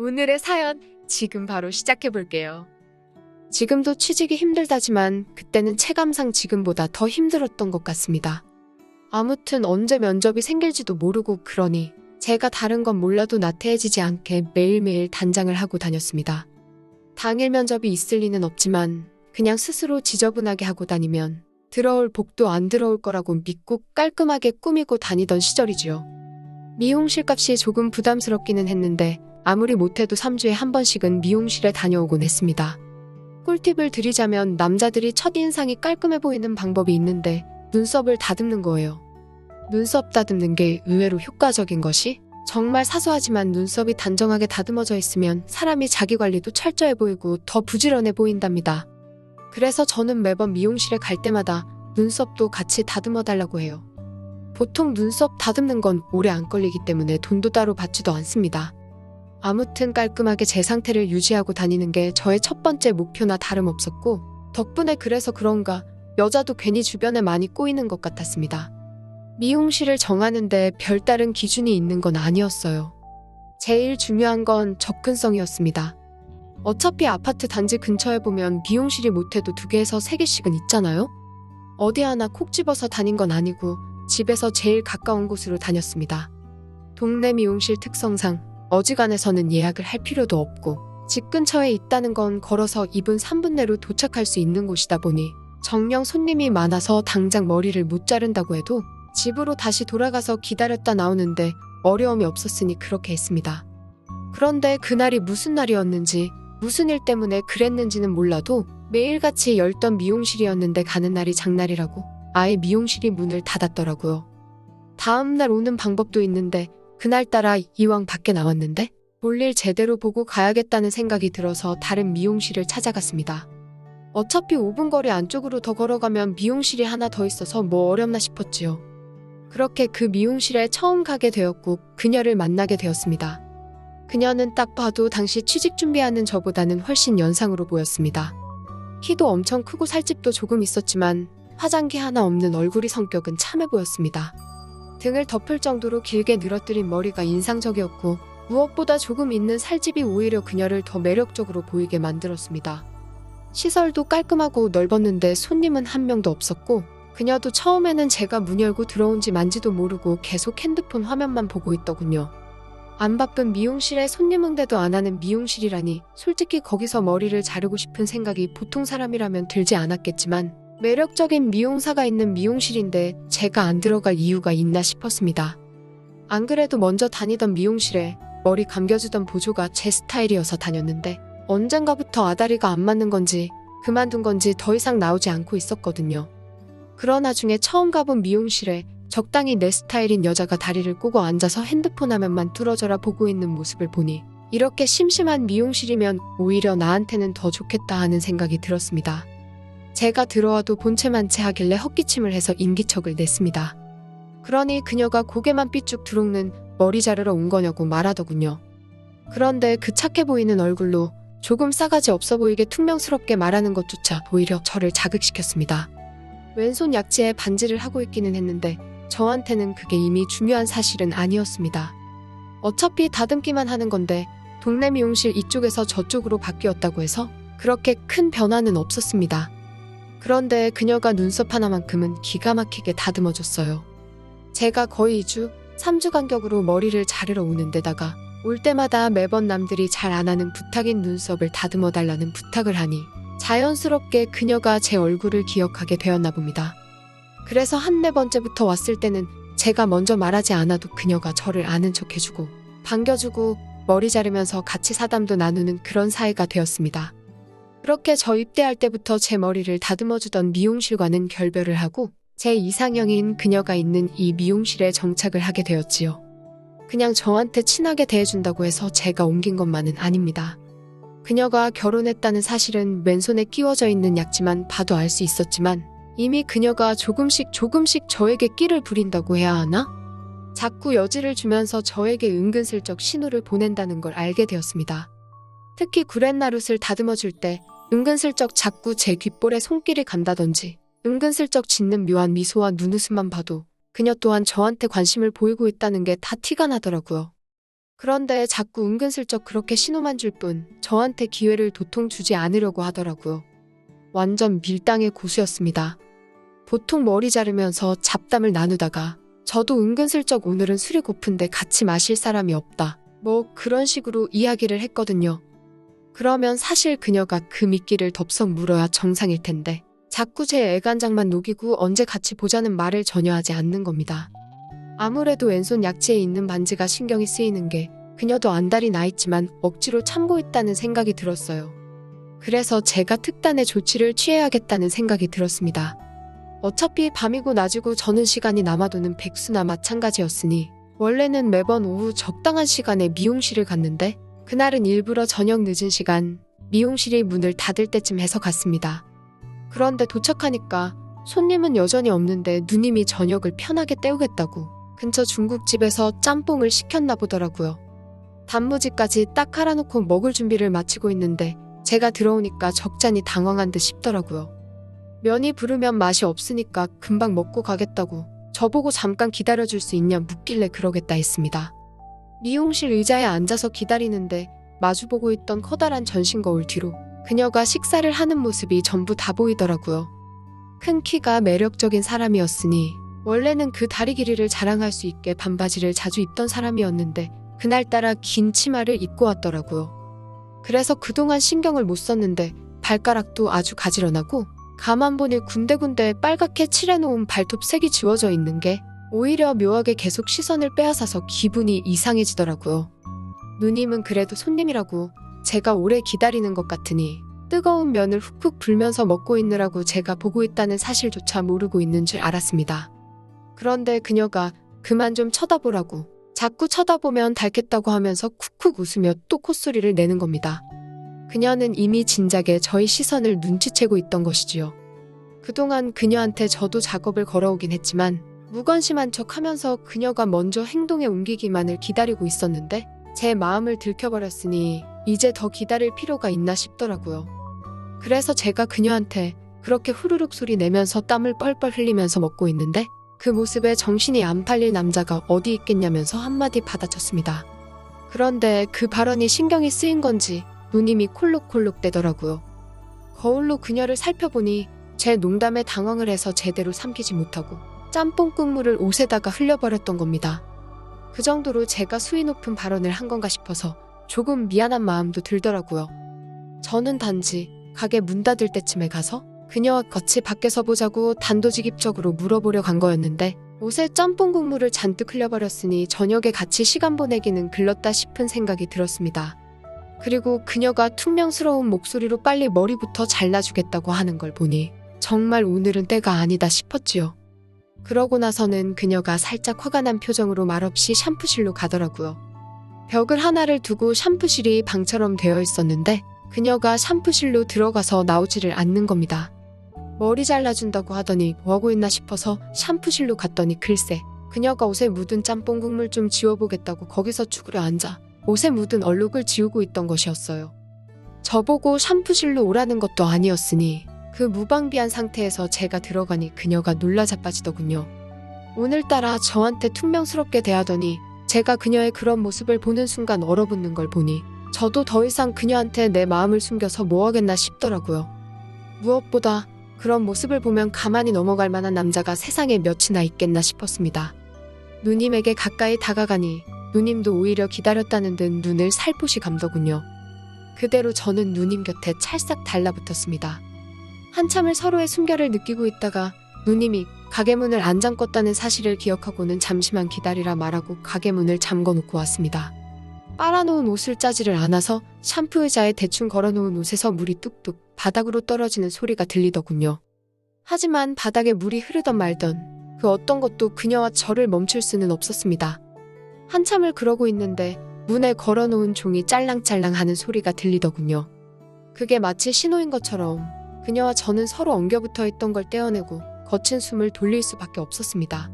오늘의 사연 지금 바로 시작해 볼게요. 지금도 취직이 힘들다지만 그때는 체감상 지금보다 더 힘들었던 것 같습니다. 아무튼 언제 면접이 생길지도 모르고 그러니 제가 다른 건 몰라도 나태해지지 않게 매일매일 단장을 하고 다녔습니다. 당일 면접이 있을 리는 없지만 그냥 스스로 지저분하게 하고 다니면 들어올 복도 안 들어올 거라고 믿고 깔끔하게 꾸미고 다니던 시절이지요. 미용실 값이 조금 부담스럽기는 했는데 아무리 못해도 3주에 한 번씩은 미용실에 다녀오곤 했습니다. 꿀팁을 드리자면 남자들이 첫인상이 깔끔해 보이는 방법이 있는데 눈썹을 다듬는 거예요. 눈썹 다듬는 게 의외로 효과적인 것이 정말 사소하지만 눈썹이 단정하게 다듬어져 있으면 사람이 자기 관리도 철저해 보이고 더 부지런해 보인답니다. 그래서 저는 매번 미용실에 갈 때마다 눈썹도 같이 다듬어 달라고 해요. 보통 눈썹 다듬는 건 오래 안 걸리기 때문에 돈도 따로 받지도 않습니다. 아무튼 깔끔하게 제 상태를 유지하고 다니는 게 저의 첫 번째 목표나 다름없었고, 덕분에 그래서 그런가 여자도 괜히 주변에 많이 꼬이는 것 같았습니다. 미용실을 정하는데 별다른 기준이 있는 건 아니었어요. 제일 중요한 건 접근성이었습니다. 어차피 아파트 단지 근처에 보면 미용실이 못해도 두 개에서 세 개씩은 있잖아요? 어디 하나 콕 집어서 다닌 건 아니고 집에서 제일 가까운 곳으로 다녔습니다. 동네 미용실 특성상 어지간해서는 예약을 할 필요도 없고 집 근처에 있다는 건 걸어서 2분 3분 내로 도착할 수 있는 곳이다 보니 정령 손님이 많아서 당장 머리를 못 자른다고 해도 집으로 다시 돌아가서 기다렸다 나오는데 어려움이 없었으니 그렇게 했습니다. 그런데 그날이 무슨 날이었는지 무슨 일 때문에 그랬는지는 몰라도 매일같이 열던 미용실이었는데 가는 날이 장날이라고 아예 미용실이 문을 닫았더라고요. 다음 날 오는 방법도 있는데 그날따라 이왕 밖에 나왔는데 볼일 제대로 보고 가야겠다는 생각이 들어서 다른 미용실을 찾아갔습니다. 어차피 5분 거리 안쪽으로 더 걸어가면 미용실이 하나 더 있어서 뭐 어렵나 싶었지요. 그렇게 그 미용실에 처음 가게 되었고 그녀를 만나게 되었습니다. 그녀는 딱 봐도 당시 취직 준비하는 저보다는 훨씬 연상으로 보였습니다. 키도 엄청 크고 살집도 조금 있었지만 화장기 하나 없는 얼굴이 성격은 참해 보였습니다. 등을 덮을 정도로 길게 늘어뜨린 머리가 인상적이었고 무엇보다 조금 있는 살집이 오히려 그녀를 더 매력적으로 보이게 만들었습니다. 시설도 깔끔하고 넓었는데 손님은 한 명도 없었고 그녀도 처음에는 제가 문 열고 들어온지 만지도 모르고 계속 핸드폰 화면만 보고 있더군요. 안 바쁜 미용실에 손님 응대도 안 하는 미용실이라니 솔직히 거기서 머리를 자르고 싶은 생각이 보통 사람이라면 들지 않았겠지만 매력적인 미용사가 있는 미용실인데 제가 안 들어갈 이유가 있나 싶었습니다. 안 그래도 먼저 다니던 미용실에 머리 감겨주던 보조가 제 스타일이어서 다녔는데 언젠가부터 아다리가 안 맞는 건지 그만둔 건지 더 이상 나오지 않고 있었거든요. 그러나 중에 처음 가본 미용실에 적당히 내 스타일인 여자가 다리를 꼬고 앉아서 핸드폰 화면만 뚫어져라 보고 있는 모습을 보니 이렇게 심심한 미용실이면 오히려 나한테는 더 좋겠다 하는 생각이 들었습니다. 제가 들어와도 본체만 채 하길래 헛기침을 해서 인기척을 냈습니다. 그러니 그녀가 고개만 삐쭉 드록는 머리 자르러 온 거냐고 말하더군요. 그런데 그 착해 보이는 얼굴로 조금 싸가지 없어 보이게 퉁명스럽게 말하는 것조차 오히려 저를 자극시켰습니다. 왼손 약지에 반지를 하고 있기는 했는데 저한테는 그게 이미 중요한 사실은 아니었습니다. 어차피 다듬기만 하는 건데 동네 미용실 이쪽에서 저쪽으로 바뀌었다고 해서 그렇게 큰 변화는 없었습니다. 그런데 그녀가 눈썹 하나만큼은 기가 막히게 다듬어줬어요. 제가 거의 2주, 3주 간격으로 머리를 자르러 오는 데다가 올 때마다 매번 남들이 잘 안 하는 부탁인 눈썹을 다듬어 달라는 부탁을 하니 자연스럽게 그녀가 제 얼굴을 기억하게 되었나 봅니다. 그래서 한네 번째부터 왔을 때는 제가 먼저 말하지 않아도 그녀가 저를 아는 척 해주고 반겨주고 머리 자르면서 같이 사담도 나누는 그런 사이가 되었습니다. 그렇게 저 입대할 때부터 제 머리를 다듬어주던 미용실과는 결별을 하고 제 이상형인 그녀가 있는 이 미용실에 정착을 하게 되었지요. 그냥 저한테 친하게 대해준다고 해서 제가 옮긴 것만은 아닙니다. 그녀가 결혼했다는 사실은 맨손에 끼워져 있는 약지만 봐도 알 수 있었지만 이미 그녀가 조금씩 조금씩 저에게 끼를 부린다고 해야 하나? 자꾸 여지를 주면서 저에게 은근슬쩍 신호를 보낸다는 걸 알게 되었습니다. 특히 구렛나룻을 다듬어 줄 때 은근슬쩍 자꾸 제 귓볼에 손길이 간다던지 은근슬쩍 짓는 묘한 미소와 눈웃음만 봐도 그녀 또한 저한테 관심을 보이고 있다는 게 다 티가 나더라고요. 그런데 자꾸 은근슬쩍 그렇게 신호만 줄 뿐 저한테 기회를 도통 주지 않으려고 하더라고요. 완전 밀당의 고수였습니다. 보통 머리 자르면서 잡담을 나누다가 저도 은근슬쩍 오늘은 술이 고픈데 같이 마실 사람이 없다. 뭐 그런 식으로 이야기를 했거든요. 그러면 사실 그녀가 그 미끼를 덥석 물어야 정상일 텐데 자꾸 제 애간장만 녹이고 언제 같이 보자는 말을 전혀 하지 않는 겁니다. 아무래도 왼손 약지에 있는 반지가 신경이 쓰이는 게 그녀도 안달이 나 있지만 억지로 참고 있다는 생각이 들었어요. 그래서 제가 특단의 조치를 취해야겠다는 생각이 들었습니다. 어차피 밤이고 낮이고 저는 시간이 남아도는 백수나 마찬가지였으니 원래는 매번 오후 적당한 시간에 미용실을 갔는데 그날은 일부러 저녁 늦은 시간 미용실이 문을 닫을 때쯤 해서 갔습니다. 그런데 도착하니까 손님은 여전히 없는데 누님이 저녁을 편하게 때우겠다고 근처 중국집에서 짬뽕을 시켰나 보더라고요. 단무지까지 딱 깔아놓고 먹을 준비를 마치고 있는데 제가 들어오니까 적잖이 당황한 듯 싶더라고요. 면이 부르면 맛이 없으니까 금방 먹고 가겠다고 저보고 잠깐 기다려줄 수 있냐 묻길래 그러겠다 했습니다. 미용실 의자에 앉아서 기다리는데 마주보고 있던 커다란 전신 거울 뒤로 그녀가 식사를 하는 모습이 전부 다 보이더라고요. 큰 키가 매력적인 사람이었으니 원래는 그 다리 길이를 자랑할 수 있게 반바지를 자주 입던 사람이었는데 그날따라 긴 치마를 입고 왔더라고요. 그래서 그동안 신경을 못 썼는데 발가락도 아주 가지런하고 가만 보니 군데군데 빨갛게 칠해놓은 발톱 색이 지워져 있는 게 오히려 묘하게 계속 시선을 빼앗아서 기분이 이상해지더라고요. 누님은 그래도 손님이라고 제가 오래 기다리는 것 같으니 뜨거운 면을 훅훅 불면서 먹고 있느라고 제가 보고 있다는 사실조차 모르고 있는 줄 알았습니다. 그런데 그녀가 그만 좀 쳐다보라고 자꾸 쳐다보면 닳겠다고 하면서 쿡쿡 웃으며 또 콧소리를 내는 겁니다. 그녀는 이미 진작에 저희 시선을 눈치채고 있던 것이지요. 그동안 그녀한테 저도 작업을 걸어오긴 했지만 무관심한 척 하면서 그녀가 먼저 행동에 옮기기만을 기다리고 있었는데 제 마음을 들켜버렸으니 이제 더 기다릴 필요가 있나 싶더라고요. 그래서 제가 그녀한테 그렇게 후루룩 소리 내면서 땀을 뻘뻘 흘리면서 먹고 있는데 그 모습에 정신이 안 팔릴 남자가 어디 있겠냐면서 한마디 받아쳤습니다. 그런데 그 발언이 신경이 쓰인 건지 누님이 콜록콜록 대더라고요. 거울로 그녀를 살펴보니 제 농담에 당황을 해서 제대로 삼키지 못하고 짬뽕 국물을 옷에다가 흘려버렸던 겁니다. 그 정도로 제가 수위 높은 발언을 한 건가 싶어서 조금 미안한 마음도 들더라고요. 저는 단지 가게 문 닫을 때쯤에 가서 그녀와 같이 밖에서 보자고 단도직입적으로 물어보려 간 거였는데 옷에 짬뽕 국물을 잔뜩 흘려버렸으니 저녁에 같이 시간 보내기는 글렀다 싶은 생각이 들었습니다. 그리고 그녀가 퉁명스러운 목소리로 빨리 머리부터 잘라주겠다고 하는 걸 보니 정말 오늘은 때가 아니다 싶었지요. 그러고 나서는 그녀가 살짝 화가 난 표정으로 말없이 샴푸실로 가더라고요. 벽을 하나를 두고 샴푸실이 방처럼 되어 있었는데 그녀가 샴푸실로 들어가서 나오지를 않는 겁니다. 머리 잘라준다고 하더니 뭐하고 있나 싶어서 샴푸실로 갔더니 글쎄 그녀가 옷에 묻은 짬뽕 국물 좀 지워보겠다고 거기서 쭈그려 앉아 옷에 묻은 얼룩을 지우고 있던 것이었어요. 저보고 샴푸실로 오라는 것도 아니었으니 그 무방비한 상태에서 제가 들어가니 그녀가 놀라 자빠지더군요. 오늘따라 저한테 퉁명스럽게 대하더니 제가 그녀의 그런 모습을 보는 순간 얼어붙는 걸 보니 저도 더 이상 그녀한테 내 마음을 숨겨서 뭐 하겠나 싶더라고요. 무엇보다 그런 모습을 보면 가만히 넘어갈 만한 남자가 세상에 몇이나 있겠나 싶었습니다. 누님에게 가까이 다가가니 누님도 오히려 기다렸다는 듯 눈을 살포시 감더군요. 그대로 저는 누님 곁에 찰싹 달라붙었습니다. 한참을 서로의 숨결을 느끼고 있다가 누님이 가게 문을 안 잠궜다는 사실을 기억하고는 잠시만 기다리라 말하고 가게 문을 잠궈 놓고 왔습니다. 빨아놓은 옷을 짜지를 않아서 샴푸 의자에 대충 걸어놓은 옷에서 물이 뚝뚝 바닥으로 떨어지는 소리가 들리더군요. 하지만 바닥에 물이 흐르던 말던 그 어떤 것도 그녀와 저를 멈출 수는 없었습니다. 한참을 그러고 있는데 문에 걸어놓은 종이 짤랑짤랑 하는 소리가 들리더군요. 그게 마치 신호인 것처럼 그녀와 저는 서로 엉겨붙어 있던 걸 떼어내고 거친 숨을 돌릴 수밖에 없었습니다.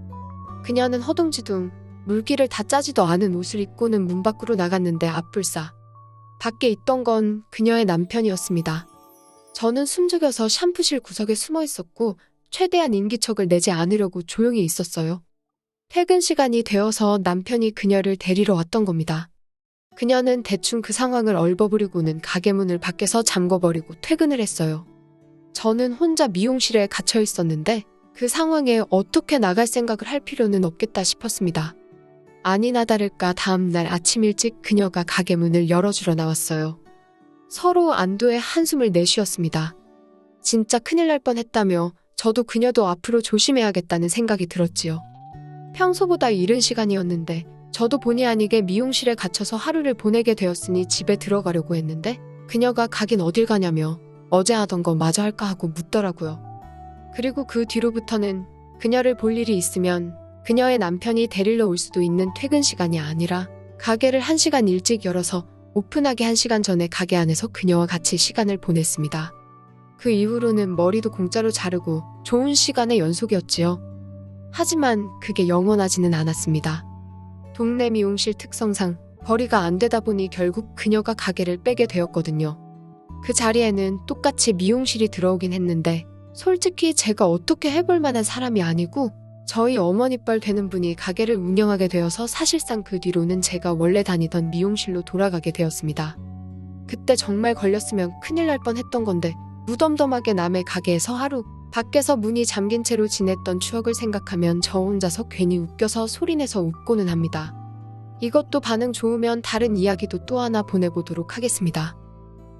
그녀는 허둥지둥 물기를 다 짜지도 않은 옷을 입고는 문 밖으로 나갔는데 앞불싸. 밖에 있던 건 그녀의 남편이었습니다. 저는 숨죽여서 샴푸실 구석에 숨어 있었고 최대한 인기척을 내지 않으려고 조용히 있었어요. 퇴근 시간이 되어서 남편이 그녀를 데리러 왔던 겁니다. 그녀는 대충 그 상황을 얼버무리고는 가게 문을 밖에서 잠궈버리고 퇴근을 했어요. 저는 혼자 미용실에 갇혀 있었는데 그 상황에 어떻게 나갈 생각을 할 필요는 없겠다 싶었습니다. 아니나 다를까 다음날 아침 일찍 그녀가 가게 문을 열어주러 나왔어요. 서로 안도의 한숨을 내쉬었습니다. 진짜 큰일 날 뻔했다며 저도 그녀도 앞으로 조심해야겠다는 생각이 들었지요. 평소보다 이른 시간이었는데 저도 본의 아니게 미용실에 갇혀서 하루를 보내게 되었으니 집에 들어가려고 했는데 그녀가 가긴 어딜 가냐며 어제 하던 거 마저 할까 하고 묻더라고요. 그리고 그 뒤로부터는 그녀를 볼 일이 있으면 그녀의 남편이 데리러 올 수도 있는 퇴근 시간이 아니라 가게를 한시간 일찍 열어서 오픈하기 한시간 전에 가게 안에서 그녀와 같이 시간을 보냈습니다. 그 이후로는 머리도 공짜로 자르고 좋은 시간의 연속이었지요. 하지만 그게 영원하지는 않았습니다. 동네 미용실 특성상 거리가 안 되다 보니 결국 그녀가 가게를 빼게 되었거든요. 그 자리에는 똑같이 미용실이 들어오긴 했는데 솔직히 제가 어떻게 해볼 만한 사람이 아니고 저희 어머니뻘 되는 분이 가게를 운영하게 되어서 사실상 그 뒤로는 제가 원래 다니던 미용실로 돌아가게 되었습니다. 그때 정말 걸렸으면 큰일 날 뻔했던 건데 무덤덤하게 남의 가게에서 하루 밖에서 문이 잠긴 채로 지냈던 추억을 생각하면 저 혼자서 괜히 웃겨서 소리내서 웃고는 합니다. 이것도 반응 좋으면 다른 이야기도 또 하나 보내보도록 하겠습니다.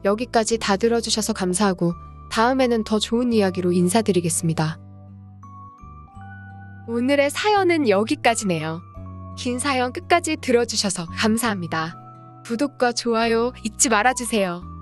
여기까지 다 들어주셔서 감사하고 다음에는 더 좋은 이야기로 인사드리겠습니다. 오늘의 사연은 여기까지네요. 긴 사연 끝까지 들어주셔서 감사합니다. 구독과 좋아요 잊지 말아주세요.